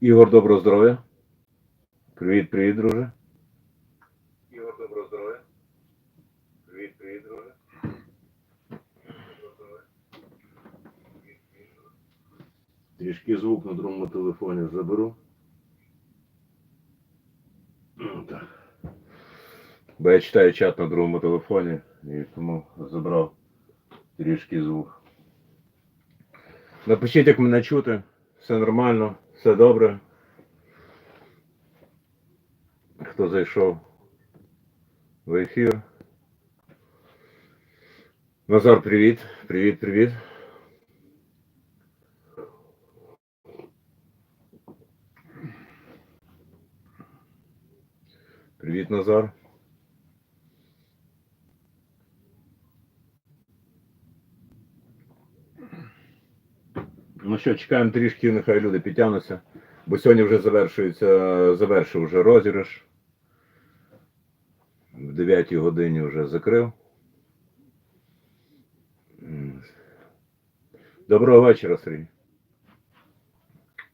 Ігор, доброго здоров'я. Привіт, привіт, друже. Ігор, доброго здоров'я. Привіт, привіт, друже. Трішки звук на другому телефоні заберу. Ну, Так. Бо я читаю чат на другому телефоні і тому забрав трішки звук. Напишіть, як мене чути. Все нормально, все добре. Хто зайшов в ефір? Назар, привіт. Привіт, привіт. Привіт, Назар. Ну що, чекаємо трішки, нехай люди підтягнуться. Бо сьогодні вже завершується, завершив вже розіграш. В 9 годині вже закрив. Доброго вечора, Сергій.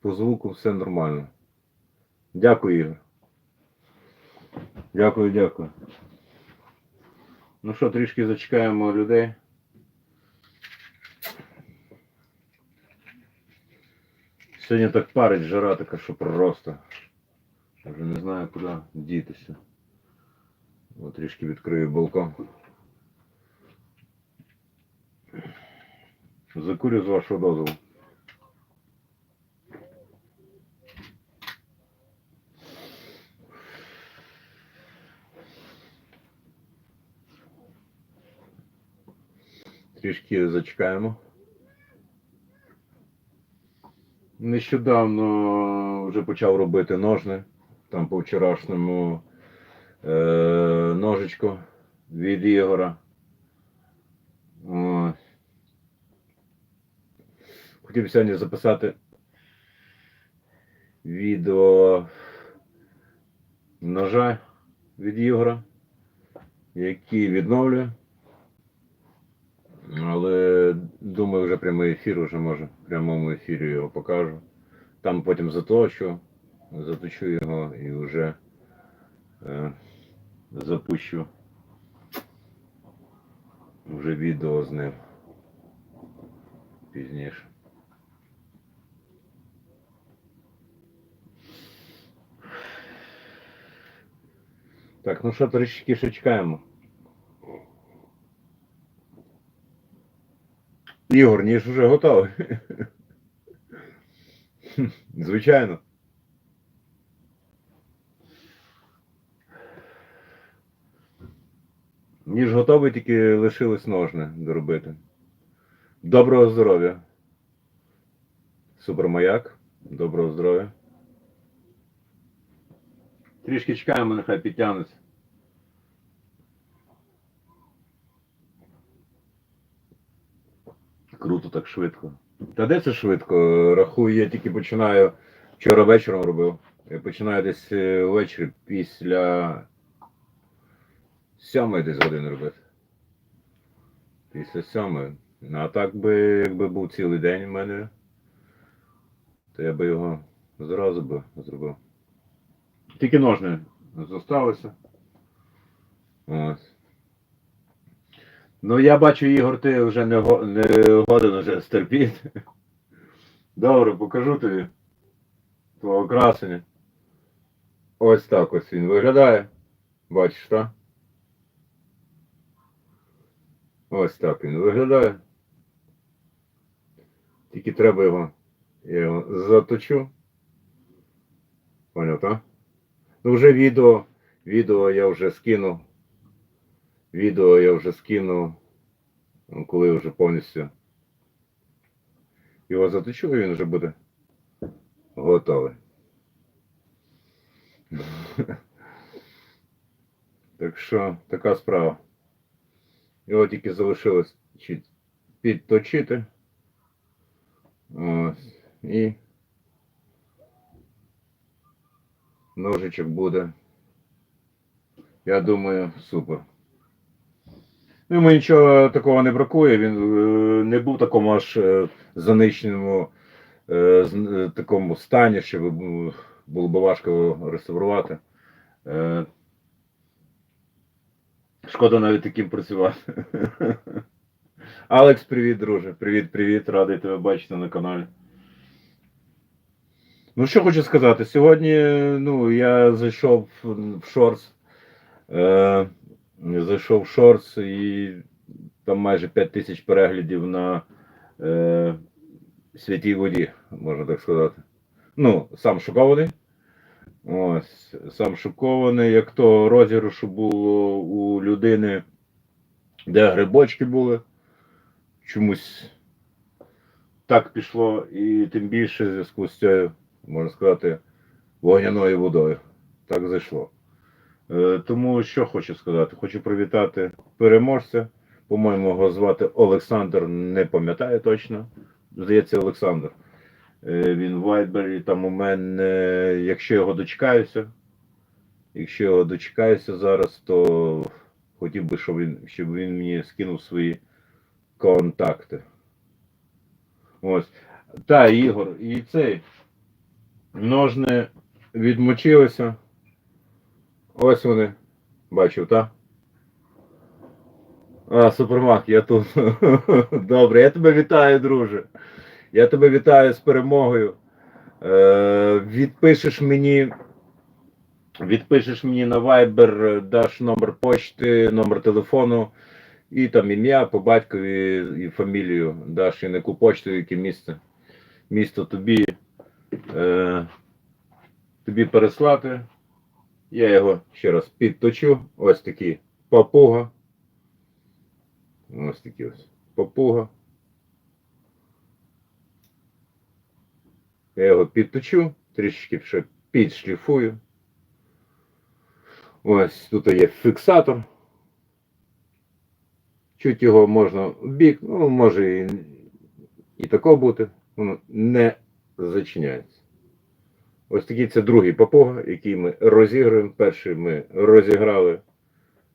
По звуку все нормально. Дякую, Ігор. Дякую, дякую. Ну що, трішки зачекаємо людей. Сьогодні так парить жара така, що просто. Я вже не знаю, куди дітися. От трішки відкрию балкон. Закурю з вашого дозволу. Трішки зачекаємо. Нещодавно вже почав робити ножни. Там по вчорашньому е, ножичку від Ігора. Ось. Хотів сьогодні записати відео ножа від Ігора, який відновлює. Але думаю, вже прямий ефір, вже може в прямому ефірі його покажу. Там потім заточу, заточу його і вже е, запущу вже відео з ним пізніше. Так, ну що, трішки ще чекаємо. Ігор, ніж вже готовий. Звичайно. Ніж готовий, тільки лишилось ножне доробити. Доброго здоров'я. Супермаяк. Доброго здоров'я. Трішки чекаємо, нехай підтягнеться. Круто так швидко. Та де це швидко? Рахую, я тільки починаю. Вчора вечором робив. Я починаю десь е, ввечері після сьомої десь години робити. Після сьомої. Ну, А так би, якби був цілий день в мене, то я би його зразу би зробив. Тільки ножни зосталися. Ось. Ну, я бачу, Ігор, ти вже не, го- не годен вже стерпіти. Добре, покажу тобі твого красення. Ось так ось він виглядає. Бачиш, так? Ось так він виглядає. Тільки треба його. Я його заточу. Поняв, так? Ну вже відео. Відео я вже скинув Відео я вже скинув, ну, коли вже повністю його заточу, і він вже буде готовий. Так що така справа. Його тільки залишилось підточити. Ось. І ножичок буде. Я думаю, супер. Ну, Йому нічого такого не бракує, він е, не був в такому аж е, занищеному е, такому стані, щоб було б важко реставрувати. Шкода навіть таким працювати. Алекс, привіт, друже. Привіт, привіт, радий тебе бачити на каналі. Ну, що хочу сказати, сьогодні ну, я зайшов в шорс. Е, зайшов шорс і там майже 5 тисяч переглядів на е, святій воді, можна так сказати. Ну, сам шокований. Ось, сам шокований, як то розіграшу було у людини, де грибочки були. Чомусь так пішло, і тим більше в зв'язку з цією, можна сказати, вогняною водою. Так зайшло. Е, Тому що хочу сказати? Хочу привітати переможця. По-моєму, його звати Олександр, не пам'ятаю точно. Здається, Олександр. Е, Він в Вайбері, там у мене, якщо його дочекаюся, якщо його дочекаюся зараз, то хотів би, щоб він, щоб він мені скинув свої контакти. Ось. Та, Ігор, і цей ножни відмочилися. Ось вони. Бачив, так? А, Супермак, я тут. Добре, я тебе вітаю, друже. Я тебе вітаю з перемогою. Е, відпишеш мені. Відпишеш мені на Viber, даш номер почти, номер телефону і там ім'я по батькові і фамілію даш і яку почту, яке місце. Місто тобі, е, тобі переслати. Я його ще раз підточу. Ось такі папуга. Ось такі ось папуга. Я його підточу, трішечки ще підшліфую. Ось тут є фіксатор. Чуть його можна в бік, ну може і, і тако бути. Воно не зачиняється. Ось такий це другий папуга, який ми розіграємо. Перший ми розіграли,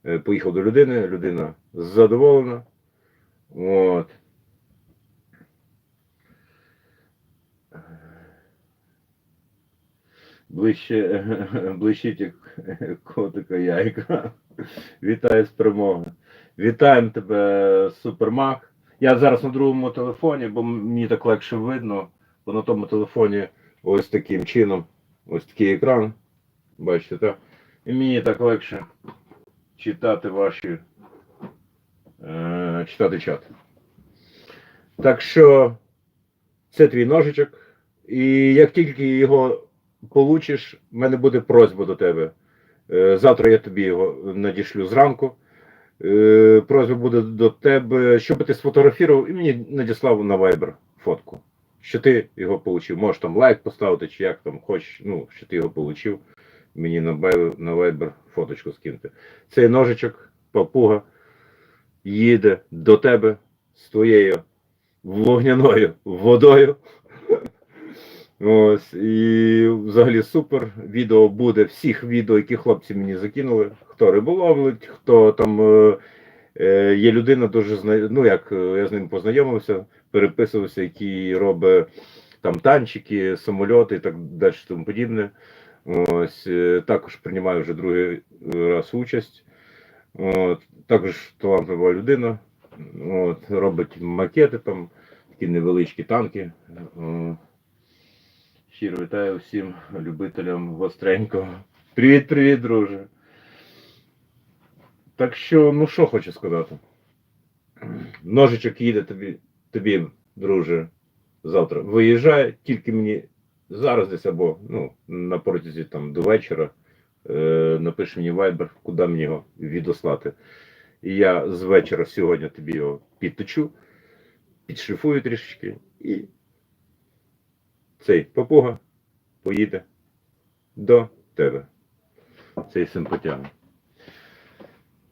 е, поїхав до людини, людина задоволена. От. Ближче, блищить як котика яйка. Вітаю з перемоги. Вітаємо тебе, Супермак. Я зараз на другому телефоні, бо мені так легше видно, бо на тому телефоні ось таким чином, ось такий екран. Бачите, так? І мені так легше читати ваші е, читати чат. Так що це твій ножичок. І як тільки його получиш, в мене буде просьба до тебе. Е, Завтра я тобі його надішлю зранку. Е, Просьба буде до тебе, щоб ти сфотографував і мені надіслав на Viber фотку. Що ти його отримав. Можеш там лайк поставити, чи як там хочеш, ну, що ти його отримав. Мені на на Viber фоточку скинути. Цей ножичок, папуга, їде до тебе з твоєю вогняною водою. Ось, і взагалі супер. Відео буде всіх відео, які хлопці мені закинули. Хто риболовить, хто там е, є людина, дуже ну як е, я з ним познайомився, переписувався, який робить там танчики, самольоти і так далі тому подібне. Ось е, також приймаю вже другий раз участь. От, також талантлива людина. От, робить макети там, такі невеличкі танки. Щиро вітаю всім любителям гостренького. Привіт, привіт, друже. Так що, ну що хочу сказати. Ножичок їде тобі, тобі, друже, завтра. Виїжджає, тільки мені зараз десь або ну, на протязі там до вечора е, напиши мені вайбер, куди мені його відослати. І я з вечора сьогодні тобі його підточу, підшліфую трішечки і цей папуга поїде до тебе. Цей симпатян.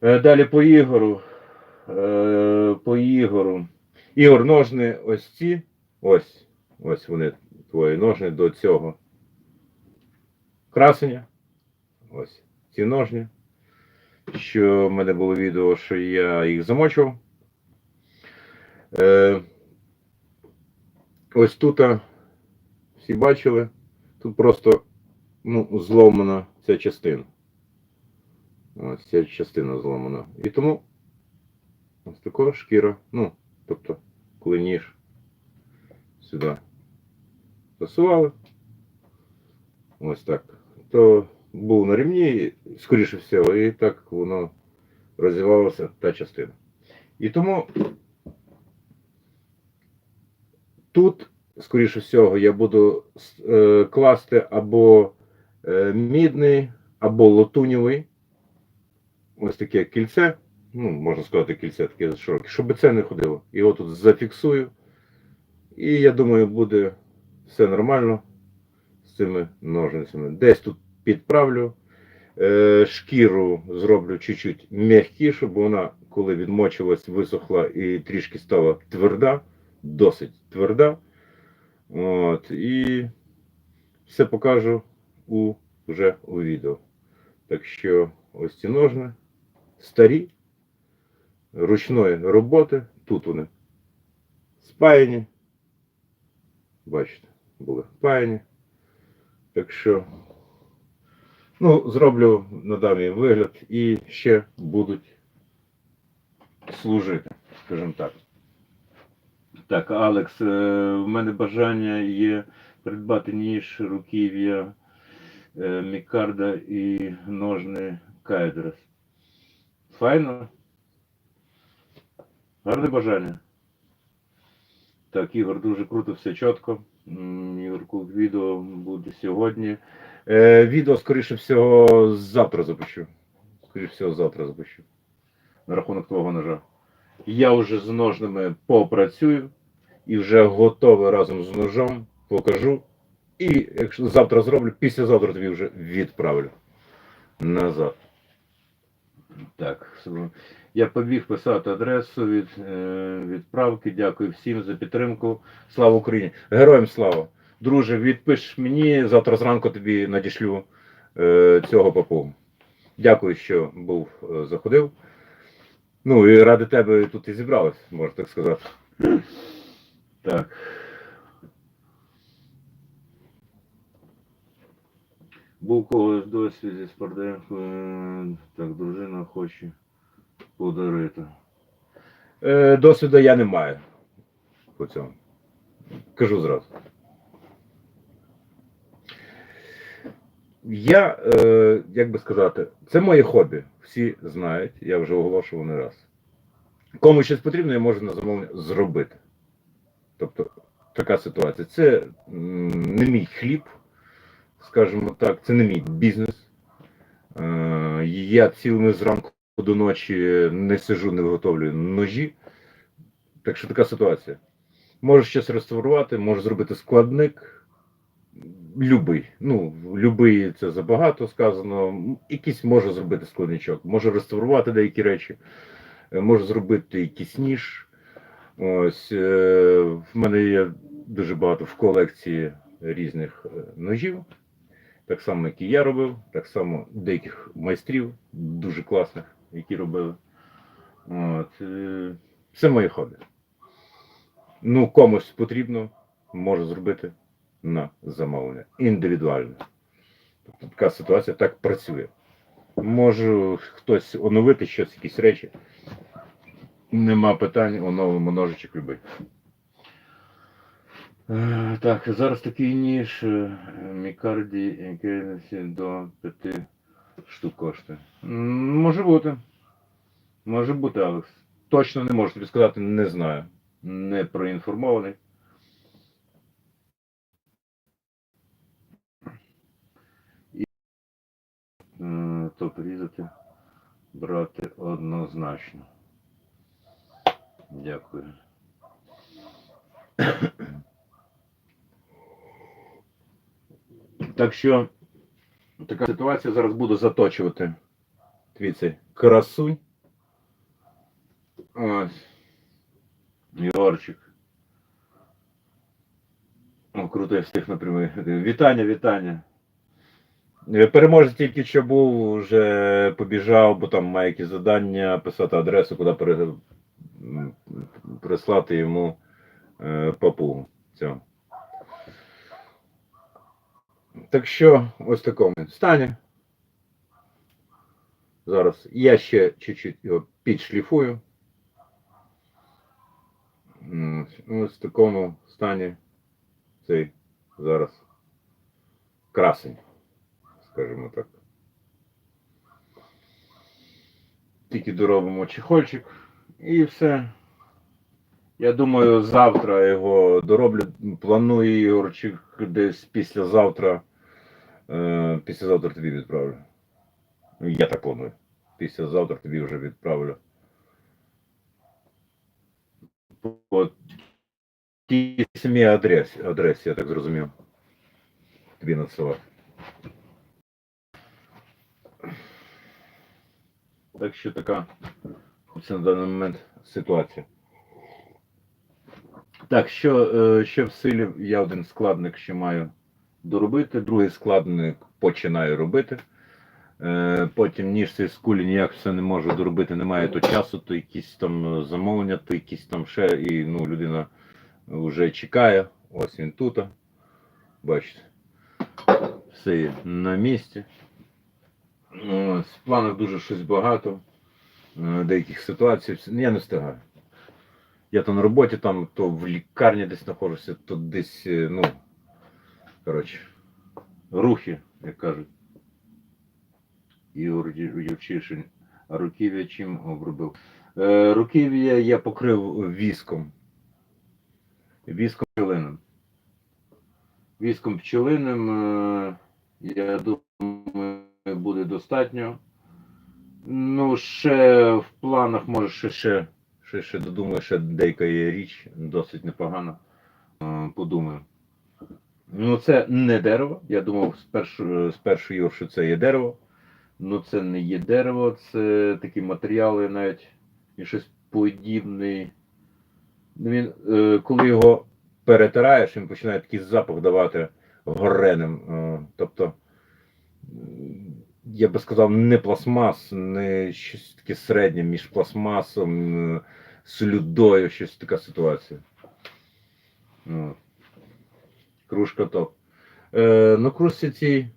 Е, Далі по Ігору. Е, По Ігору. Ігор, ножни ось ці. Ось. Ось вони твої ножни до цього красення. Ось ці ножні. Що в мене було відео, що я їх замочував. Е, ось тут всі бачили. Тут просто ну, зломана ця частина. Ось ця частина зломана. І тому ось така шкіра. Ну, тобто, коли ніж сюди засували. Ось так. То був на рівні, скоріше всього, і так воно розвивалося та частина. І тому тут, скоріше всього, я буду е, класти або е, мідний, або латунєвий. Ось таке кільце. Ну, можна сказати, кільце таке широке, щоб це не ходило. Його тут зафіксую. І я думаю, буде все нормально з цими ножницями. Десь тут підправлю. Е, шкіру зроблю чуть-чуть м'якішу, бо вона, коли відмочилась, висохла і трішки стала тверда, досить тверда. От, і все покажу у, вже у відео. Так що ось ці ножни старі, ручної роботи. Тут вони спаяні. Бачите, були впаяні. Так що, ну, зроблю надам їм вигляд і ще будуть служити, скажімо так. Так, Алекс, е, в мене бажання є придбати ніж руків'я е, Мікарда і ножни Кайдрес. Файно? Гарне бажання. Так, Ігор, дуже круто, все чітко. Ігорку, відео буде сьогодні. Е, відео, скоріше всього, завтра запущу. Скоріше всього, завтра запущу. На рахунок твого ножа. Я вже з ножними попрацюю і вже готовий разом з ножом покажу. І якщо завтра зроблю, післязавтра тобі вже відправлю назад. Так, я побіг писати адресу від е, відправки. Дякую всім за підтримку. Слава Україні! Героям слава! Друже, відпиш мені, завтра зранку тобі надішлю е, цього папугу. Дякую, що був, е, заходив. Ну і ради тебе тут і зібралась, можна так сказати. Так. Був когось досвід зі спортивною, так, дружина хоче подарити. Е, досвіду я не маю по цьому. Кажу зразу. Я, е, як би сказати, це моє хобі. Всі знають, я вже оголошував не раз. Кому щось потрібно, я можу на замовлення зробити. Тобто, така ситуація. Це не мій хліб, скажімо так, це не мій бізнес. Е, я цілими зранку до ночі не сижу, не виготовлюю ножі. Так що така ситуація. Можу щось реставрувати, можу зробити складник. Любий. Ну, любий це забагато сказано. Якийсь можу зробити складничок. Можу реставрувати деякі речі. Е, Можу зробити якийсь ніж. Ось е, в мене є дуже багато в колекції різних ножів. Так само, як і я робив, так само деяких майстрів дуже класних, які робили. От, е, це моє хобі. Ну, комусь потрібно, можу зробити на замовлення. Індивідуально. Тобто така ситуація так працює. Можу хтось оновити щось, якісь речі. Нема питань, оновимо ножичок любий. Е, Так, зараз такий ніж е, Мікарді який до 5 штук коштує. Може бути. Може бути, Алекс. Точно не можу тобі сказати, не знаю. Не проінформований. І, е, то порізати брати однозначно. Дякую. Так що така ситуація зараз буду заточувати твій красунь. Ось. Єгорчик. О, круто, встиг напряму. Вітання, вітання. Е, Переможець тільки що був, вже побіжав, бо там має якісь завдання, писати адресу, куди пере... прислати йому е, папугу. Цього. Так що ось такому стані. Зараз я ще чуть-чуть його підшліфую. Ось в такому стані цей зараз красень, скажімо так. Тільки доробимо чехольчик і все. Я думаю, завтра його дороблю. Планую Ігорчик десь післязавтра. Е, післязавтра тобі відправлю. Ну, Я так планую. Післязавтра тобі вже відправлю. По тій самій адресі, адресі, я так зрозумів. Тобі надсилати. Так що така це на даний момент ситуація. Так, що, е, що в силі я один складник ще маю доробити, другий складник починаю робити. Е, Потім ніжці з кулі ніяк все не можу доробити, немає то часу, то якісь там е, замовлення, то якісь там ще, і ну, людина вже чекає. Ось він тут. Бачите. Все є на місці. Ось, планів дуже щось багато. Деяких ситуацій. Я не встигаю. Я то на роботі, там, то в лікарні десь знаходжуся, то десь, е, ну, коротше, рухи, як кажуть. Ігор. А руків'я чим обробив? Е, руків'я я покрив віском. Віском пчелиним. Віском пчелиним, е, я думаю, буде достатньо. Ну, ще в планах, може, ще, ще, ще, ще додумаю, ще деяка є річ, досить непогана. Е, Подумаю. Ну, це не дерево. Я думав спершу, спершу Юр, що це є дерево. Ну, це не є дерево, це такі матеріали навіть і щось подібне. Ну, Він, е, коли його перетираєш, він починає такий запах давати гореним. Е, тобто, я би сказав, не пластмас, не щось таке середнє між пластмасом, е, слюдою, щось така ситуація. От. Кружка топ. Е, на кружці цій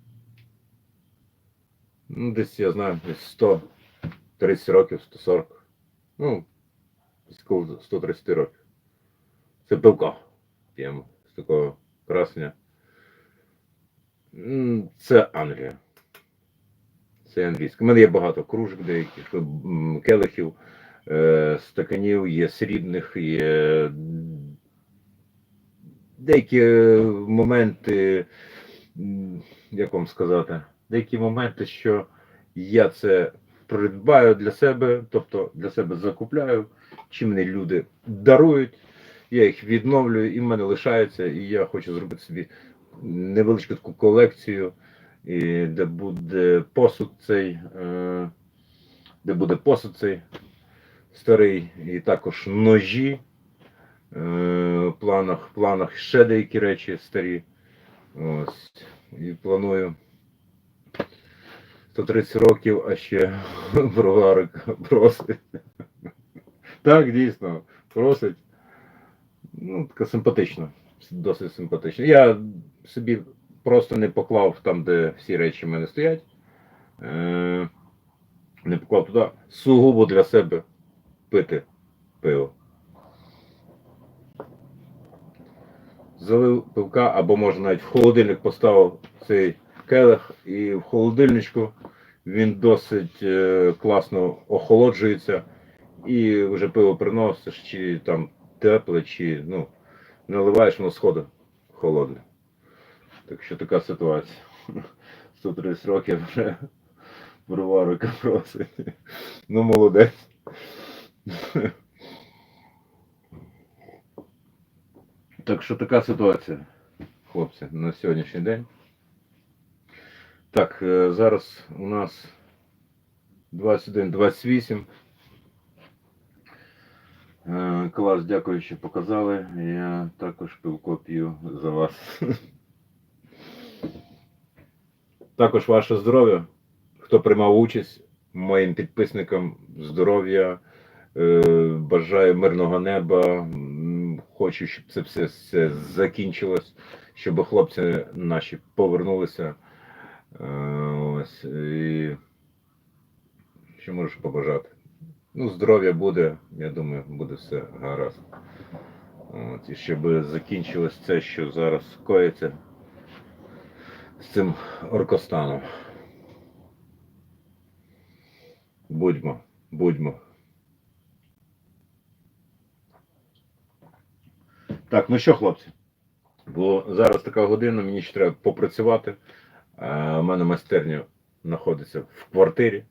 Ну, десь я знаю, десь 130 років, 140. Ну, десь 130 років. Це пивко. П'ємо з такого красення. Це Англія. Це англійська. У мене є багато кружок деяких, келихів, стаканів, є срібних, є деякі е, моменти, як вам сказати, деякі моменти, що я це придбаю для себе, тобто для себе закупляю, чи мені люди дарують, я їх відновлюю, і в мене лишається, і я хочу зробити собі невеличку таку колекцію, і де буде посуд цей, е, де буде посуд цей старий, і також ножі. Е, в планах, планах ще деякі речі старі. Ось. І планую 130 років, а ще броварик просить. Так, дійсно, просить. Ну, така симпатично. Досить симпатично. Я собі просто не поклав там, де всі речі в мене стоять. Е, не поклав туди сугубо для себе пити пиво. Залив пивка, або може навіть в холодильник поставив цей келих, і в холодильничку він досить е, класно охолоджується, і вже пиво приносиш, чи там тепле, чи ну, наливаєш, воно сходить холодне. Так що така ситуація. 130 років вже Броварика просить. Ну, молодець. Так що така ситуація, хлопці, на сьогоднішній день. Так, е, зараз у нас 21-28. Е, Клас, дякую, що показали. Я також пивко п'ю за вас. Також ваше здоров'я. Хто приймав участь, моїм підписникам здоров'я, бажаю мирного неба. Хочу, щоб це все, все закінчилось, щоб хлопці наші повернулися. Е, Ось, і що можеш побажати? Ну, здоров'я буде, я думаю, буде все гаразд. От, і щоб закінчилось це, що зараз коїться з цим оркостаном. Будьмо, будьмо. Так, ну що, хлопці? Бо зараз така година, мені ще треба попрацювати. У мене майстерня знаходиться в квартирі.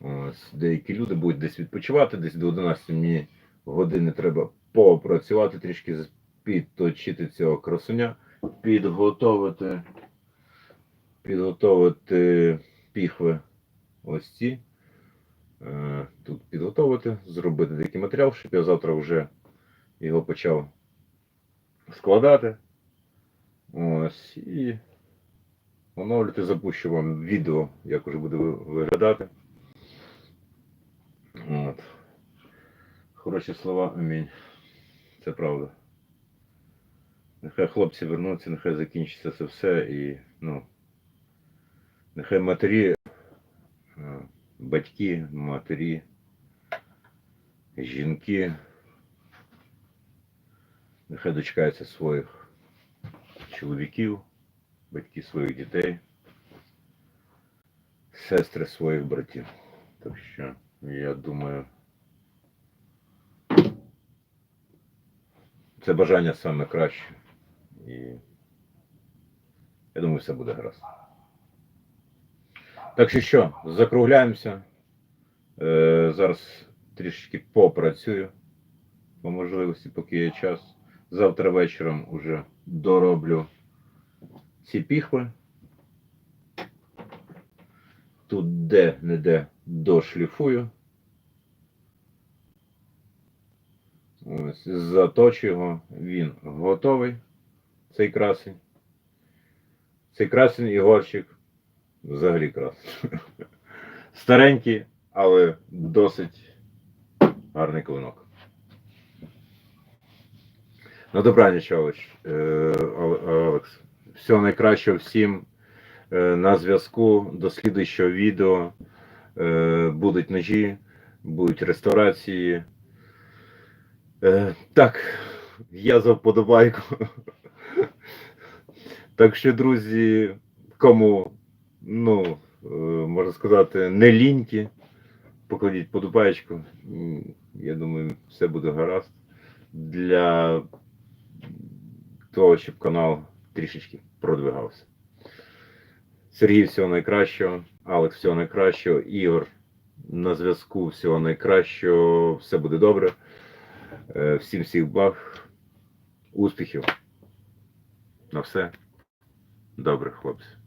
Ось, деякі люди будуть десь відпочивати, десь до 11 мені години треба попрацювати, трішки підточити цього красуня, підготовити, підготовити піхви ось ці. Е, Тут підготовити, зробити деякий матеріал, щоб я завтра вже його почав складати. Ось і оновлювати, запущу вам відео, як уже буде виглядати. От. Хороші слова, амінь. Це правда. Нехай хлопці вернуться, нехай закінчиться це все і, ну, нехай матері, е, батьки, матері, жінки, нехай дочекаються своїх чоловіків, батьки своїх дітей, сестри своїх братів. Так що, я думаю, це бажання саме краще. І я думаю, все буде гаразд. Так що що, закругляємося. Е, зараз трішечки попрацюю по можливості, поки є час. Завтра вечором уже дороблю ці піхви. Тут де-не-де дошліфую. Ось, заточу його, він готовий, цей красень. Цей красень і горщик взагалі красень. Старенький, але досить гарний клинок. На добраніч, е, Оле- Олекс. Всього найкращого всім е, на зв'язку до слідуючого відео. Е, Будуть ножі, будуть реставрації. Так, я за вподобайку. Так що, друзі, кому, ну, можна сказати, не ліньки, покладіть подобаєчку. Я думаю, все буде гаразд. Для того, щоб канал трішечки продвигався. Сергій, всього найкращого, Алекс, всього найкращого, Ігор на зв'язку, всього найкращого, все буде добре. Е, Всім всіх благ, успіхів. На все. Добре, хлопці.